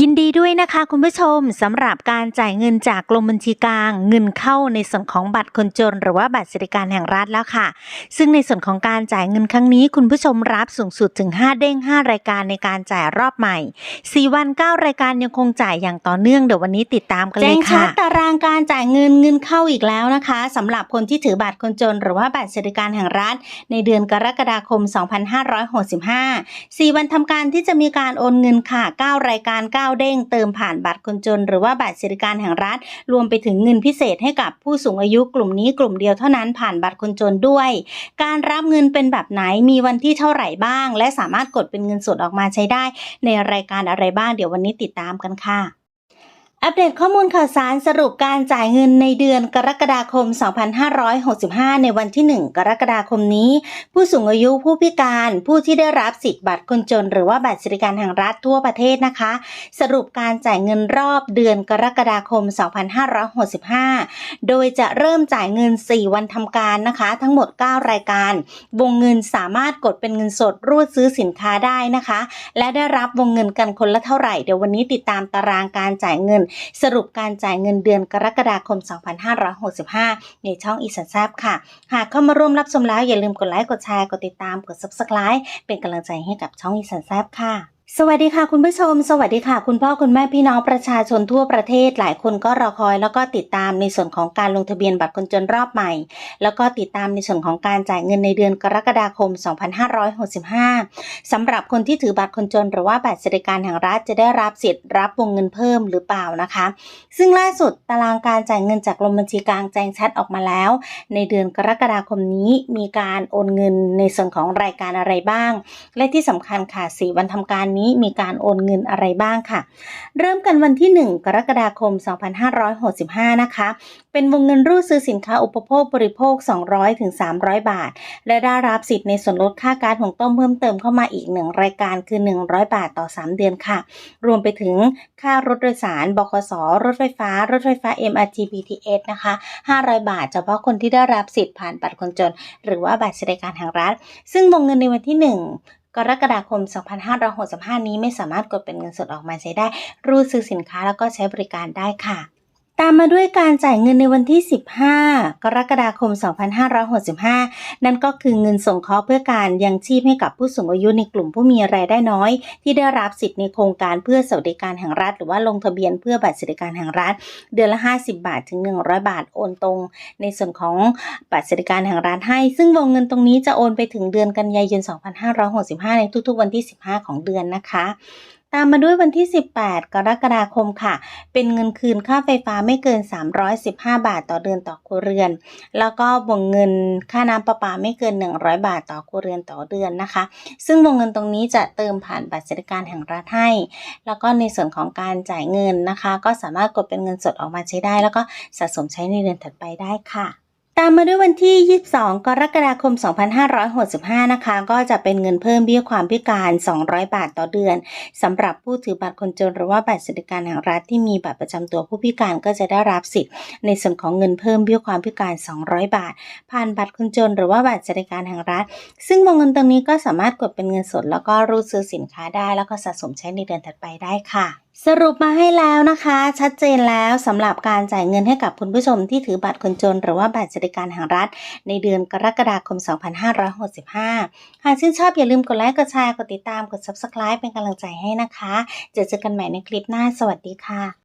ยินดีด้วยนะคะคุณผู้ชมสำหรับการจ่ายเงินจากกรมบัญชีกลาง เงินเข้าในส่วนของบัตรคนจน หรือว่าบัตรสวัสดิการแห่งรัฐแล้วค่ะ ซึ่งในส่วนของการจ่ายเงินครั้งนี้ คุณผู้ชมรับสูงสุดถึง 5 เด้ง 5 รายการในการจ่ายรอบใหม่ 4 วัน 9 รายการยังคงจ่ายอย่างต่อเนื่องเดี๋ยววันนี้ติดตามกันเลยค่ะแจ้งชัดตารางการจ่ายเงินเงินเข้าอีกแล้วนะคะสำหรับคนที่ถือบัตรคนจน หรือว่าบัตรสวัสดิการแห่งรัฐ ในเดือนกรกฎาคม 2565 4 วันทำการที่จะมีการโอนเงินค่ะ 9 รายการ9เด้งเติมผ่านบัตรคนจน หรือว่าบัตรสวัสดิการแห่งรัฐ รวมไปถึงเงินพิเศษให้กับผู้สูงอายุกลุ่มนี้กลุ่มเดียวเท่านั้นผ่านบัตรคนจนด้วย การรับเงินเป็นแบบไหนมีวันที่เท่าไหร่บ้าง และสามารถกดเป็นเงินสดออกมาใช้ได้ ในรายการอะไรบ้างเดี๋ยววันนี้ติดตามกันค่ะ อัปเดตข้อมูลข่าวสารสรุปการจ่ายเงินในเดือนกรกฎาคม 2565 ในวันที่ 1 กรกฎาคมนี้ ผู้สูงอายุผู้พิการ ผู้ที่ได้รับสิทธิ์บัตรคนจน หรือว่าบัตรสวัสดิการแห่งรัฐทั่วประเทศนะคะ สรุปการจ่ายเงินรอบเดือนกรกฎาคม 2565 โดยจะเริ่มจ่ายเงิน 4 วันทำการนะคะ ทั้งหมด 9 รายการ วงเงินสามารถกดเป็นเงินสดรูดซื้อสินค้าได้นะคะ และได้รับวงเงินกันคนละเท่าไหร่เดี๋ยววันนี้ติดตามตารางการจ่ายเงินสรุปการจ่ายเงินเดือนกรกฎาคม 2565 ในช่องอีสันแซบค่ะ หากเข้ามาร่วมรับชมแล้วอย่าลืมกดไลค์ กดแชร์ กดติดตาม กด subscribe เป็นกำลังใจให้กับช่องอีสันแซบค่ะ สวัสดีค่ะคุณผู้ชม สวัสดีค่ะ คุณพ่อคุณแม่พี่น้องประชาชนทั่วประเทศ หลายคนก็รอคอยแล้วก็ติดตามในส่วนของการลงทะเบียนบัตรคนจนรอบใหม่ แล้วก็ติดตามในส่วนของการจ่ายเงินในเดือนกรกฎาคม 2565สำหรับคนที่ถือบัตรคนจนหรือว่าบัตรสวัสดิการแห่งรัฐจะได้รับสิทธิ์รับวงเงินเพิ่มหรือเปล่านะคะ ซึ่งล่าสุดตารางการจ่ายเงินจากกรมบัญชีกลางแจ้งชัดออกมาแล้ว ในเดือนกรกฎาคมนี้มีการโอนเงินในส่วนของรายการอะไรบ้าง และที่สำคัญค่ะสี่วันทำการนี้มีการโอนเงินอะไรบ้างค่ะ เริ่มกันวันที่ 1 กรกฎาคม 2565 นะคะ เป็นวงเงินรูดซื้อสินค้าอุปโภคบริโภค 200ถึง300 บาท และได้รับสิทธิ์ในส่วนลดค่าการหุงต้มเพิ่มเติมเข้ามาอีก 1 รายการคือ 100 บาทต่อ 3 เดือนค่ะ รวมไปถึงค่ารถโดยสารบขสรถไฟฟ้า รถไฟฟ้า MRT BTS นะคะ 500 บาทเฉพาะคนที่ได้รับสิทธิ์ผ่านบัตรคนจน หรือว่าบัตรสวัสดิการแห่งรัฐ ซึ่งวงเงินในวันที่ 1 กรกฎาคม 2565 นี้ไม่สามารถกดเป็นเงินสดออกมาใช้ได้ รูดซื้อสินค้าแล้วก็ใช้บริการได้ค่ะ ตามมาด้วยการจ่ายเงินในวันที่ 15 กรกฎาคม 2565 นั่นก็คือเงินส่งเคราะห์เพื่อการยังชีพให้กับผู้สูงอายุในกลุ่มผู้มีรายได้น้อย ที่ได้รับสิทธิ์ในโครงการเพื่อสวัสดิการแห่งรัฐ หรือว่าลงทะเบียนเพื่อบัตรสวัสดิการแห่งรัฐ เดือนละ 50 บาทถึง 100 บาทโอนตรง ในส่วนของบัตรสวัสดิการแห่งรัฐให้ ซึ่งวงเงินตรงนี้จะโอนไปถึงเดือนกันยายน 2565 ในทุกๆวันที่ 15 ของเดือนนะคะ ตามมาด้วยวันที่ 18 กรกฎาคมค่ะ เป็นเงินคืนค่าไฟฟ้าไม่เกิน 315 บาทต่อเดือนต่อครัวเรือน แล้วก็วงเงินค่าน้ำประปาไม่เกิน 100 บาทต่อครัวเรือนต่อเดือนนะคะ ซึ่งวงเงินตรงนี้จะเติมผ่านบัตรสวัสดิการแห่งรัฐให้ แล้วก็ในส่วนของการจ่ายเงินนะคะ ก็สามารถกดเป็นเงินสดออกมาใช้ได้ แล้วก็สะสมใช้ในเดือนถัดไปได้ค่ะ ตามมาด้วยวันที่ 22 กรกฎาคม 2565 นะคะ ก็จะเป็นเงินเพิ่มเบี้ยความพิการ 200 บาทต่อเดือนสำหรับผู้ถือบัตรคนจนหรือว่าบัตรสวัสดิการแห่งรัฐที่มีบัตรประจำตัวผู้พิการก็จะได้รับสิทธิ์ ในส่วนของเงินเพิ่มเบี้ยความพิการ 200 บาท ผ่านบัตรคนจนหรือว่าบัตรสวัสดิการแห่งรัฐ ซึ่งวงเงินตรงนี้ก็สามารถกดเป็นเงินสด แล้วก็รูดซื้อสินค้าได้ แล้วก็สะสมใช้ในเดือนถัดไปได้ค่ะ สรุปมาให้แล้วนะคะ ชัดเจนแล้วสำหรับการจ่ายเงินให้กับคุณผู้ชมที่ถือบัตรคนจน หรือว่าบัตรสวัสดิการแห่งรัฐ ในเดือนกรกฎาคม 2565 หากชื่นชอบอย่าลืมกดไลค์กดแชร์กดติดตามกด subscribe เป็นกำลังใจให้นะคะ เจอเจอกันใหม่ในคลิปหน้าสวัสดีค่ะ